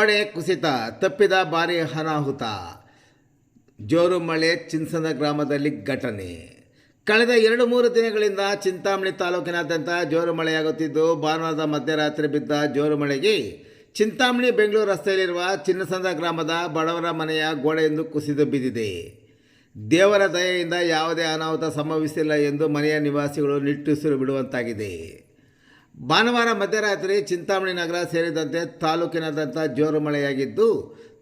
ಗೋಡೆ ಕುಸಿತ, ತಪ್ಪಿದ ಭಾರಿ ಅನಾಹುತ. ಜೋರು ಮಳೆ ಚಿನ್ಸನ ಗ್ರಾಮದಲ್ಲಿ ಘಟನೆ. ಕಳೆದ ಎರಡು ಮೂರು ದಿನಗಳಿಂದ ಚಿಂತಾಮಣಿ ತಾಲೂಕಿನಾದ್ಯಂತ ಜೋರು ಮಳೆಯಾಗುತ್ತಿದ್ದು ಭಾನುವಾರದ ಮಧ್ಯರಾತ್ರಿ ಬಿದ್ದ ಜೋರು ಮಳೆಗೆ ಚಿಂತಾಮಣಿ ಬೆಂಗಳೂರು ರಸ್ತೆಯಲ್ಲಿರುವ ಚಿನ್ನಸಂದ ಗ್ರಾಮದ ಬಡವರ ಮನೆಯ ಗೋಡೆಯೊಂದು ಕುಸಿದು ಬಿದ್ದಿದೆ. ದೇವರ ದಯೆಯಿಂದ ಯಾವುದೇ ಅನಾಹುತ ಸಂಭವಿಸಿಲ್ಲ ಎಂದು ಮನೆಯ ನಿವಾಸಿಗಳು ನಿಟ್ಟುಸಿರು ಬಿಡುವಂತಾಗಿದೆ. ಭಾನುವಾರ ಮಧ್ಯರಾತ್ರಿ ಚಿಂತಾಮಣಿ ನಗರ ಸೇರಿದಂತೆ ತಾಲೂಕಿನಾದ್ಯಂತ ಜೋರು ಮಳೆಯಾಗಿದ್ದು,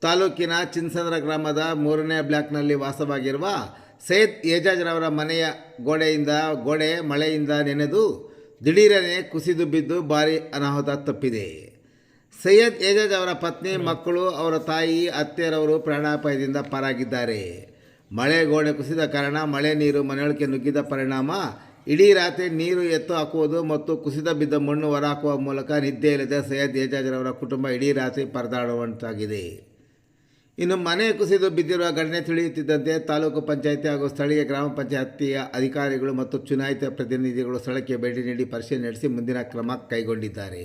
ತಾಲೂಕಿನ ಚಿನ್ಸಂದ್ರ ಗ್ರಾಮದ ಮೂರನೇ ಬ್ಲಾಕ್ನಲ್ಲಿ ವಾಸವಾಗಿರುವ ಸೈಯದ್ ಏಜಾಜ್ರವರ ಮನೆಯ ಗೋಡೆಯಿಂದ ಗೋಡೆ ಮಳೆಯಿಂದ ನೆನೆದು ದಿಢೀರನೆ ಕುಸಿದು ಬಿದ್ದು ಭಾರಿ ಅನಾಹುತ ತಪ್ಪಿದೆ. ಸೈಯದ್ ಏಜಾಜ್ ಅವರ ಪತ್ನಿ, ಮಕ್ಕಳು, ಅವರ ತಾಯಿ, ಅತ್ತೆಯರವರು ಪ್ರಾಣಾಪಾಯದಿಂದ ಪಾರಾಗಿದ್ದಾರೆ. ಮಳೆ ಗೋಡೆ ಕುಸಿದ ಕಾರಣ ಮಳೆ ನೀರು ಮನೆಯೊಳಕ್ಕೆ ನುಗ್ಗಿದ ಪರಿಣಾಮ ಇಡೀ ರಾತ್ರಿ ನೀರು ಎತ್ತು ಹಾಕುವುದು ಮತ್ತು ಕುಸಿದ ಬಿದ್ದ ಮಣ್ಣು ಹೊರಹಾಕುವ ಮೂಲಕ ನಿದ್ದೆ ಇಲ್ಲದೆ ಸೈಯದ್ ಏಜಾಜ್ರವರ ಕುಟುಂಬ ಇಡೀ ರಾತ್ರಿ ಪರದಾಡುವಂತಾಗಿದೆ. ಇನ್ನು ಮನೆ ಕುಸಿದು ಬಿದ್ದಿರುವ ಘಟನೆ ತಿಳಿಯುತ್ತಿದ್ದಂತೆ ತಾಲೂಕು ಪಂಚಾಯಿತಿ ಹಾಗೂ ಸ್ಥಳೀಯ ಗ್ರಾಮ ಪಂಚಾಯತಿಯ ಅಧಿಕಾರಿಗಳು ಮತ್ತು ಚುನಾಯಿತ ಪ್ರತಿನಿಧಿಗಳು ಸ್ಥಳಕ್ಕೆ ಭೇಟಿ ನೀಡಿ ಪರಿಶೀಲನೆ ನಡೆಸಿ ಮುಂದಿನ ಕ್ರಮ ಕೈಗೊಂಡಿದ್ದಾರೆ.